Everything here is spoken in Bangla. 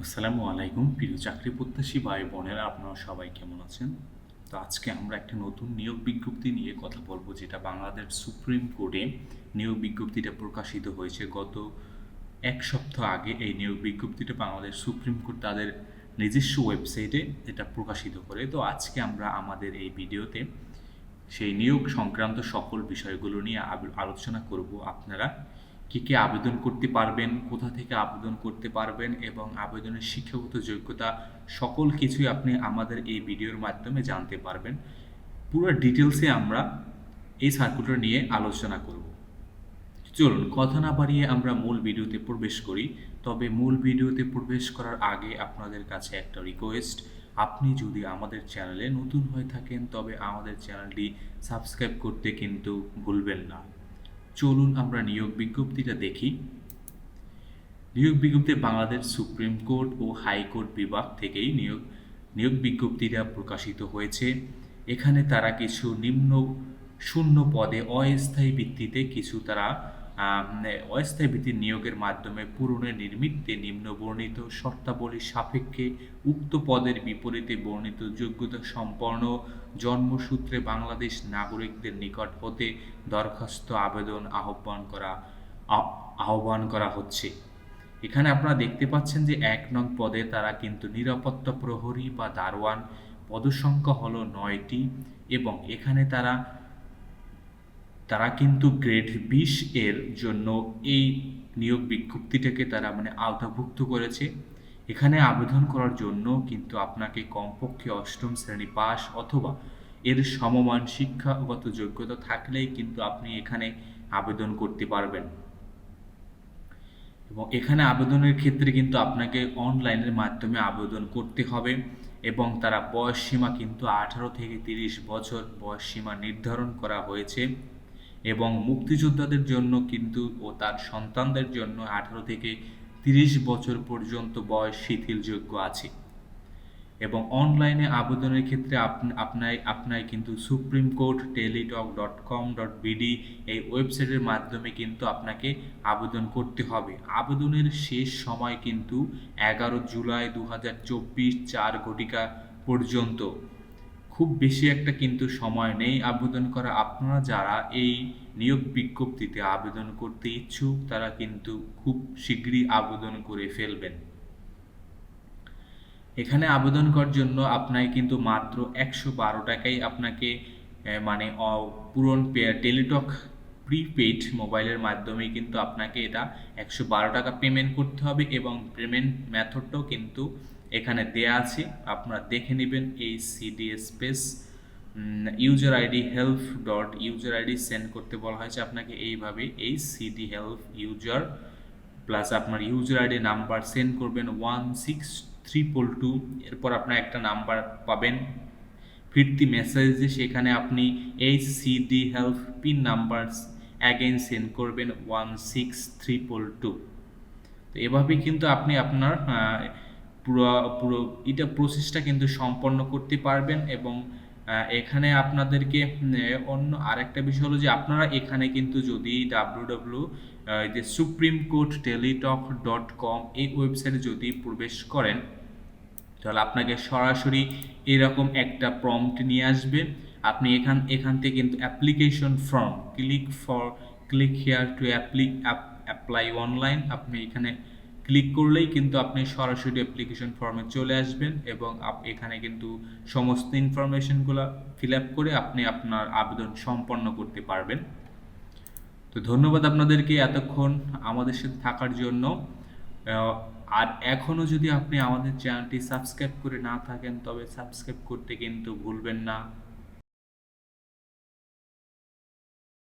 আসসালামু আলাইকুম, প্রিয় চাকরি প্রত্যাশী ভাই বোনেরা, আপনারা সবাই কেমন আছেন? তো আজকে আমরা একটা নতুন নিয়োগ বিজ্ঞপ্তি নিয়ে কথা বলব, যেটা বাংলাদেশ সুপ্রিম কোর্টে নিয়োগ বিজ্ঞপ্তিটা প্রকাশিত হয়েছে। গত এক সপ্তাহ আগে এই নিয়োগ বিজ্ঞপ্তিটা বাংলাদেশ সুপ্রিম কোর্ট তাদের নিজস্ব ওয়েবসাইটে এটা প্রকাশিত করে। তো আজকে আমরা আমাদের এই ভিডিওতে সেই নিয়োগ সংক্রান্ত সকল বিষয়গুলো নিয়ে আলোচনা করব। আপনারা কি কি আবেদন করতে পারবেন, কোথা থেকে আবেদন করতে পারবেন এবং আবেদনের শিক্ষাগত যোগ্যতা সকল কিছুই আপনি আমাদের এই ভিডিওর মাধ্যমে জানতে পারবেন। পুরো ডিটেলসে আমরা এই সার্কুলার নিয়ে আলোচনা করব। চলুন, কথা না বাড়িয়ে আমরা মূল ভিডিওতে প্রবেশ করি। তবে মূল ভিডিওতে প্রবেশ করার আগে আপনাদের কাছে একটা রিকোয়েস্ট আপনি যদি আমাদের চ্যানেলে নতুন হয়ে থাকেন, তবে আমাদের চ্যানেলটি সাবস্ক্রাইব করতে কিন্তু ভুলবেন না। চলুন আমরা নিয়োগ বিজ্ঞপ্তিটা দেখি। নিয়োগ বিজ্ঞপ্তি বাংলাদেশ সুপ্রিম কোর্ট ও হাইকোর্ট বিভাগ থেকেই নিয়োগ নিয়োগ বিজ্ঞপ্তিটা প্রকাশিত হয়েছে। এখানে তারা কিছু নিম্ন শূন্য পদে অস্থায়ী ভিত্তিতে কিছু তারা অস্থায়ী ভিত্তির নিয়োগের মাধ্যমে পূরণের নির্মিত্তে নিম্ন বর্ণিত শর্তাবলী সাপেক্ষে উক্ত পদের বিপরীতে বর্ণিত যোগ্যতা সম্পন্ন জন্মসূত্রে বাংলাদেশ নাগরিকদের নিকট হতে দরখাস্ত আবেদন আহ্বান করা আহ্বান করা হচ্ছে। এখানে আপনারা দেখতে পাচ্ছেন যে এক নং পদে তারা কিন্তু নিরাপত্তা প্রহরী বা দারোয়ান, পদসংখ্যা হলো নয়টি এবং এখানে তারা তারা কিন্তু গ্রেড বিশ এর জন্য এই নিয়োগ বিজ্ঞপ্তিটাকে তারা মানে আওতাভুক্ত করেছে। এখানে আবেদন করার জন্য কিন্তু আপনাকে কমপক্ষে অষ্টম শ্রেণি পাস অথবা এর সমমান শিক্ষাগত যোগ্যতা থাকলেই কিন্তু আপনি এখানে আবেদন করতে পারবেন। এবং এখানে আবেদনের ক্ষেত্রে কিন্তু আপনাকে অনলাইনের মাধ্যমে আবেদন করতে হবে এবং তারা বয়স সীমা কিন্তু আঠারো থেকে তিরিশ বছর বয়স সীমা নির্ধারণ করা হয়েছে। এবং মুক্তিযোদ্ধাদের জন্য কিন্তু ও তার সন্তানদের জন্য আঠারো থেকে তিরিশ বছর পর্যন্ত বয়স শিথিলযোগ্য আছে। এবং অনলাইনে আবেদনের ক্ষেত্রে আপনি আপনার আপনার কিন্তু supreme court Teletalk dot com dot BD এই ওয়েবসাইটের মাধ্যমে কিন্তু আপনাকে আবেদন করতে হবে। আবেদনের শেষ সময় কিন্তু এগারো জুলাই দু হাজার চব্বিশ চার ঘটিকা পর্যন্ত খুব বেশি একটা কিন্তু সময় নেই আবেদন করা। আপনারা যারা এই নিয়োগ বিজ্ঞপ্তিতে আবেদন করতে ইচ্ছুক, তারা কিন্তু খুব শীঘ্রই আবেদন করে ফেলবেন। এখানে আবেদন করার জন্য আপনাকে কিন্তু মাত্র একশো বারো টাকাই আপনাকে মানে পূরণ টেলিটক প্রিপেইড মোবাইলের মাধ্যমে কিন্তু আপনাকে এটা একশো বারো টাকা পেমেন্ট করতে হবে এবং পেমেন্ট মেথডটাও কিন্তু এখানে দেয়া আছে। আপনারা দেখে নেবেন এই CD space user ID help dot user ID send করতে বলা হয়েছে আপনাকে। এইভাবে এই সিডি হেল্প ইউজার প্লাস আপনার ইউজার আইডি নাম্বার সেন্ড করবেন ওয়ান সিক্স ট্রিপল টু এরপর আপনার একটা নাম্বার পাবেন। ফিরতি মেসেজে সেখানে আপনি এই CD help pin number again send করবেন ওয়ান সিক্স ট্রিপল টু তো এভাবে কিন্তু আপনি আপনার পুরো পুরো, এটা প্রসেসটা কিন্তু সম্পন্ন করতে পারবেন এবং এখানে আপনাদেরকে অন্য আরেকটা বিষয় হলো যে আপনারা এখানে কিন্তু যদি ডাব্লিউ ডাব্লিউ যে supreme court Teletalk dot com এই ওয়েবসাইটে যদি প্রবেশ করেন, তাহলে আপনাকে সরাসরি এরকম একটা প্রম্পট নিয়ে আসবে। আপনি এখান এখান থেকে কিন্তু application form click for click here to appli apply online আপনি এখানে ক্লিক করলেই কিন্তু আপনি সরাসরি অ্যাপ্লিকেশন ফর্মে চলে আসবেন এবং এখানে কিন্তু সমস্ত ইনফরমেশনগুলো ফিল আপ করে আপনি আপনার আবেদন সম্পন্ন করতে পারবেন। তো ধন্যবাদ আপনাদেরকে এতক্ষণ আমাদের সাথে থাকার জন্য। আর এখনও যদি আপনি আমাদের চ্যানেলটি সাবস্ক্রাইব করে না থাকেন, তবে সাবস্ক্রাইব করতে কিন্তু ভুলবেন না।